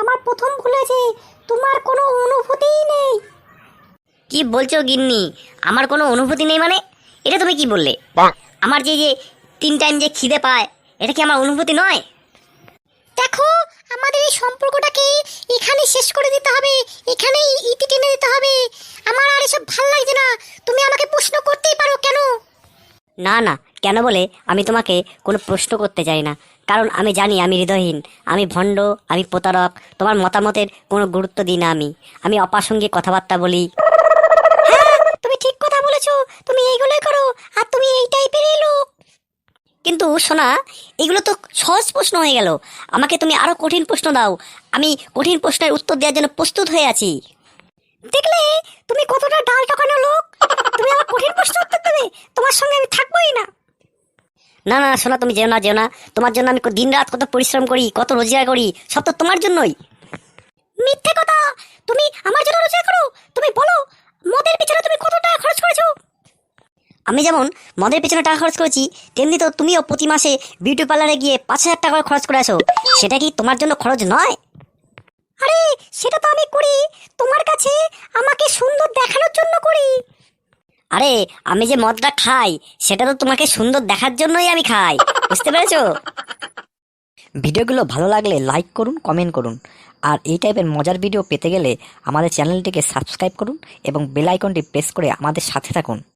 আমার প্রথম ভুল হয়েছে তোমার কোনো অনুভূতিই নেই। কি বলছো গিন্নি? আমার কোনো অনুভূতি নেই মানে? এটা তুমি কি বললে? আমার যে যে তিন টাইম যে খিদে পায় এটা কি আমার অনুভূতি নয়? দেখো আমাদের এই সম্পর্কটাকে এখানে শেষ করে দিতে হবে এখানেই ইতি টেনে দিতে হবে। আমার আর এসব ভালো লাগছে না। তুমি আমাকে প্রশ্ন করতেই পারো কেন? না না, কেন বলে আমি তোমাকে কোনো প্রশ্ন করতে চাই না। কারণ আমি জানি আমি হৃদয়হীন, আমি ভণ্ড, আমি প্রতারক, তোমার মতামতের কোনো গুরুত্ব দিই না আমি। আমি অপ্রাসঙ্গিক কথাবার্তা বলি। হ্যাঁ তুমি ঠিক কথা বলেছ, তুমি এইগুলোই করো, আর তুমি এই টাইপেরই লোক। কিন্তু শোনা এগুলো তো সহজ প্রশ্ন হয়ে গেল। আমাকে তুমি আরও কঠিন প্রশ্ন দাও। আমি কঠিন প্রশ্নের উত্তর দেওয়ার জন্য প্রস্তুত হয়ে আছি। দেখলে তুমি কতটা ডাল টকানো লোক তুমি আমার কঠিন প্রশ্ন তোমার সঙ্গে আমি থাকবোই না। না না শোনা তুমি যেও না যেও না। তোমার জন্য আমি দিন রাত কত পরিশ্রম করি কত রোজগার করি সব তো তোমার জন্যই। মিথ্যে কথা! তুমি আমার জন্য রোজগার করো? তুমি বলো মদের পিছনে তুমি কত টাকা খরচ করেছ? আমি যেমন মদের পেছনে টাকা খরচ করেছি তেমনি তো তুমিও প্রতি মাসে বিউটি পার্লারে গিয়ে পাঁচ হাজার টাকা খরচ করে আসো। সেটা কি তোমার জন্য খরচ নয়? আরে সেটা তো আমি করি। তোমার কাছে আমাকে সুন্দর দেখানোর জন্য করি আরে, আমি যে মদটা খাই, সেটা তো তোমাকে সুন্দর দেখার জন্যই আমি খাই। বুঝতে পেরেছ? ভিডিওগুলো ভালো লাগলে লাইক করুন, কমেন্ট করুন। আর এই টাইপের মজার ভিডিও পেতে গেলে আমাদের চ্যানেলটিকে সাবস্ক্রাইব করুন এবং বেল আইকনটি প্রেস করে আমাদের সাথে থাকুন।